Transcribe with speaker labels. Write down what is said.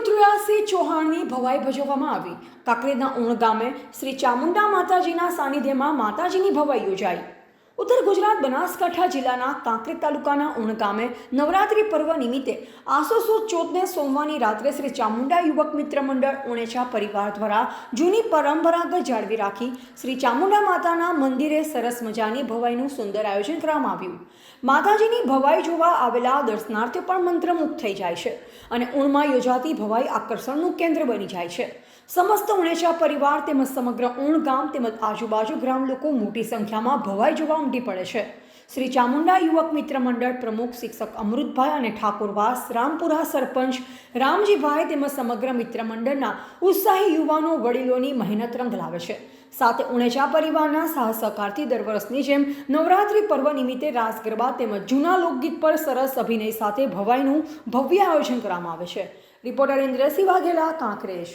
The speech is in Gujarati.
Speaker 1: પૃથ્વીરાજસિંહ ચૌહાણની ભવાઈ ભજવવામાં આવી. કાંકરેજના ઉણ ગામે શ્રી ચામુંડા માતાજીના સાનિધ્યમાં માતાજીની ભવાઈ યોજાઈ. ઉત્તર ગુજરાત બનાસકાંઠા જિલ્લાના કાંકરેજ તાલુકાના ઉણ ગામે નવરાત્રિ પર્વ નિમિત્તે આસો સુદ ચોથને સોમવારની રાત્રે શ્રી ચામુંડા યુવક મિત્ર મંડળ ઉણેચા પરિવાર દ્વારા જૂની પરંપરાગત જાળવી રાખી શ્રી ચામુંડા માતાના મંદિરે સરસ મજાની ભવાઈનું સુંદર આયોજન કરવામાં આવ્યું. માતાજીની ભવાઈ જોવા આવેલા દર્શનાર્થીઓ પણ મંત્રમુગ્ધ થઈ જાય છે અને ઉણમાં યોજાતી ભવાઈ આકર્ષણનું કેન્દ્ર બની જાય છે. સમસ્ત ઉણેચા પરિવાર તેમજ સમગ્ર ઉણ ગામ તેમજ આજુબાજુ ગ્રામ લોકો મોટી સંખ્યામાં ભવાઈ જોવા ઉમટી પડે છે. શ્રી ચામુંડા યુવક મિત્ર મંડળ પ્રમુખ શિક્ષક અમૃતભાઈ અને ઠાકોરવાસ રામપુરા સરપંચ રામજીભાઈ તેમજ સમગ્ર મિત્ર મંડળના ઉત્સાહી યુવાનો, વડીલોની મહેનત રંગ લાવે છે. સાથે ઉણેચા પરિવારના સાહસ સહકારથી દર વર્ષની જેમ નવરાત્રિ પર્વ નિમિત્તે રાસ ગરબા તેમજ જૂના લોકગીત પર સરસ અભિનય સાથે ભવાઈનું ભવ્ય આયોજન કરવામાં આવે છે. રિપોર્ટર ઇન્દ્રસિંહ વાઘેલા, કાંકરેજ.